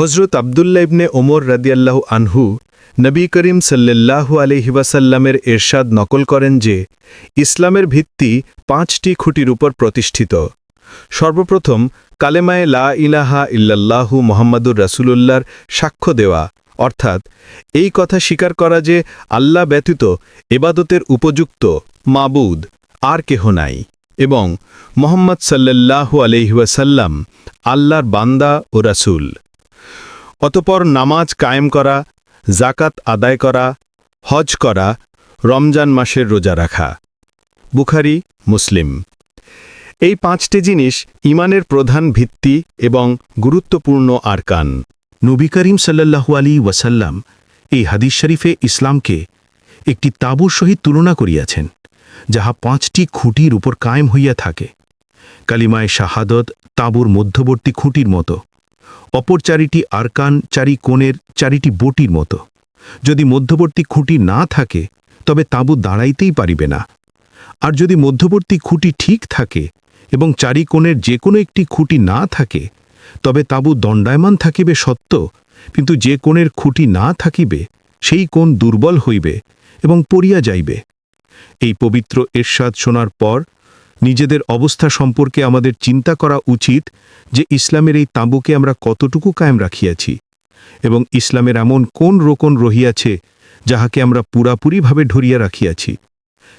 হজরত আবদুল্লা ইবনে ওমর রাদিয়াল্লাহ আনহু নবী করিম সাল্লাল্লাহু আলহি ওয়াসাল্লামের এরশাদ নকল করেন যে, ইসলামের ভিত্তি পাঁচটি খুঁটির উপর প্রতিষ্ঠিত। সর্বপ্রথম, কালেমায়ে লা ইলাহা ইল্লাল্লাহু মোহাম্মদুর রাসূলুল্লাহর সাক্ষ্য দেওয়া, অর্থাৎ এই কথা স্বীকার করা যে, আল্লাহ ব্যতীত এবাদতের উপযুক্ত মাবুদ আর কেহ নাই এবং মোহাম্মদ সাল্লাল্লাহু আলহিহাসাল্লাম আল্লাহর বান্দা ও রাসূল। অতপর নামাজ কায়েম করা জাকাত আদায় করা, হজ করা, রমজান মাসের রোজা রাখা। বুখারি, মুসলিম। এই পাঁচটি জিনিস ইমানের প্রধান ভিত্তি এবং গুরুত্বপূর্ণ আরকান। নবী করিম সাল্লাল্লাহু আলী ওয়াসাল্লাম এই হাদিস শরীফে ইসলামকে একটি তাঁবুর সহিত তুলনা করিয়াছেন, যাহা পাঁচটি খুঁটির উপর কায়েম হইয়া থাকে। কালিমায় শাহাদত তাঁবুর মধ্যবর্তী খুঁটির মতো। অপর চারিটি আরকান, চারি কোণের, চারিটি বটির মতো। যদি মধ্যবর্তী খুঁটি না থাকে, তবে তাঁবু দাঁড়াইতেই পারিবে না। আর যদি মধ্যবর্তী খুঁটি ঠিক থাকে এবং চারি কোণের যে কোনো একটি খুঁটি না থাকে, তবে তাঁবু দণ্ডায়মান থাকিবে সত্য, কিন্তু যে কোণের খুঁটি না থাকিবে, সেই কোণ দুর্বল হইবে এবং পড়িয়া যাইবে। এই পবিত্র এরশাদ শোনার পর নিজেদের অবস্থা সম্পর্কে আমাদের চিন্তা করা উচিত যে ইসলামের এই তাঁবুকে আমরা কতটুকু কায়েম রাখিয়াছি এবং ইসলামের এমন কোন রোকন রহিয়াছে যাহাকে আমরা পুরাপুরিভাবে ধরিয়া রাখিয়াছি।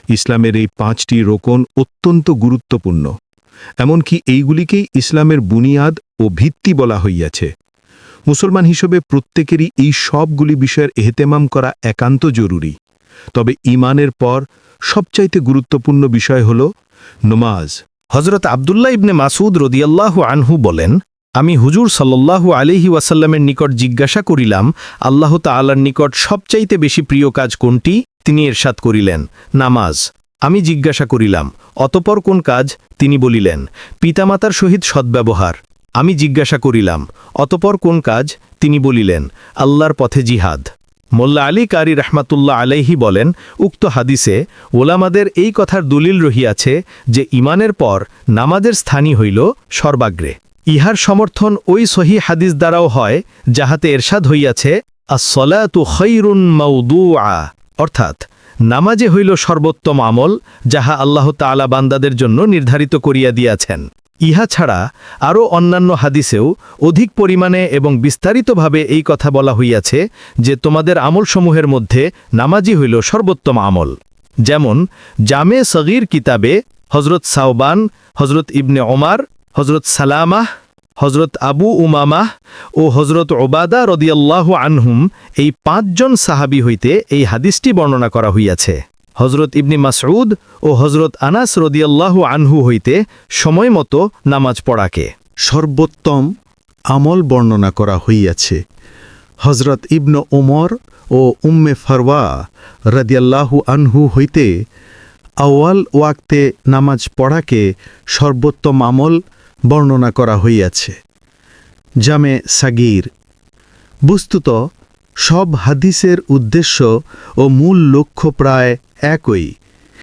ইসলামের এই পাঁচটি রোকন অত্যন্ত গুরুত্বপূর্ণ, এমনকি এইগুলিকেই ইসলামের বুনিয়াদ ও ভিত্তি বলা হইয়াছে। মুসলমান হিসেবে প্রত্যেকেরই এই সবগুলি বিষয়ের এহতেমাম করা একান্ত জরুরি। তবে ইমানের পর সবচাইতে গুরুত্বপূর্ণ বিষয় হল নমাজ। হজরত আবদুল্লাহ ইবনে মাসুদ রদিয়াল্লাহু আনহু বলেন, আমি হুজুর সাল্লাল্লাহু আলিহি ওয়াসাল্লামের নিকট জিজ্ঞাসা করিলাম, আল্লাহ তাআলার নিকট সবচাইতে বেশি প্রিয় কাজ কোনটি? তিনি এরশাদ করিলেন, নামাজ। আমি জিজ্ঞাসা করিলাম, অতপর কোন কাজ? তিনি বলিলেন, পিতামাতার সহিত সদ্ব্যবহার। আমি জিজ্ঞাসা করিলাম, অতপর কোন কাজ? তিনি বলিলেন, আল্লাহর পথে জিহাদ। মোল্লা আলী কারি রহমাতুল্লাহ আলাইহি বলেন, উক্ত হাদিসে ওলামাদের এই কথার দলিল রহিয়াছে যে ইমানের পর নামাজের স্থানই হইল সর্বাগ্রে। ইহার সমর্থন ওই সহি হাদিস দ্বারাও হয়, যাহাতে এরশাদ হইয়াছে আসলাতু খৈরুন মৌদুআ অর্থাৎ নামাজে হইল সর্বোত্তম আমল, যাহা আল্লাহ তাআলা বান্দাদের জন্য নির্ধারিত করিয়া দিয়াছেন। ইহা ছাড়া আরও অন্যান্য হাদিসেও অধিক পরিমাণে এবং বিস্তারিতভাবে এই কথা বলা হইয়াছে যে তোমাদের আমলসমূহের মধ্যে নামাজি হইল সর্বোত্তম আমল। যেমন, জামে সগীর কিতাবে হজরত সাওবান হজরত ইবনে ওমার হজরত সালামাহ হজরত আবু উমামাহ ও হজরত ওবাদা রদিয়াল্লাহ আনহুম এই পাঁচজন সাহাবি হইতে এই হাদিসটি বর্ণনা করা হইয়াছে। হজরত ইবনি মাসউদ ও হজরত আনাস রদিয়াল্লাহু আনহু হইতে সময় মতো নামাজ পড়াকে। সর্বোত্তম আমল বর্ণনা করা হইয়াছে। হজরত ইবন ওমর ও উম্মে ফরওয়া রাদিয়াল্লাহু আনহু হইতে আওয়াল ওয়াক্তে নামাজ পড়াকে সর্বোত্তম আমল বর্ণনা করা হইয়াছে। জামে সাগির। বস্তুত সব হাদিসের উদ্দেশ্য ও মূল লক্ষ্য প্রায় একই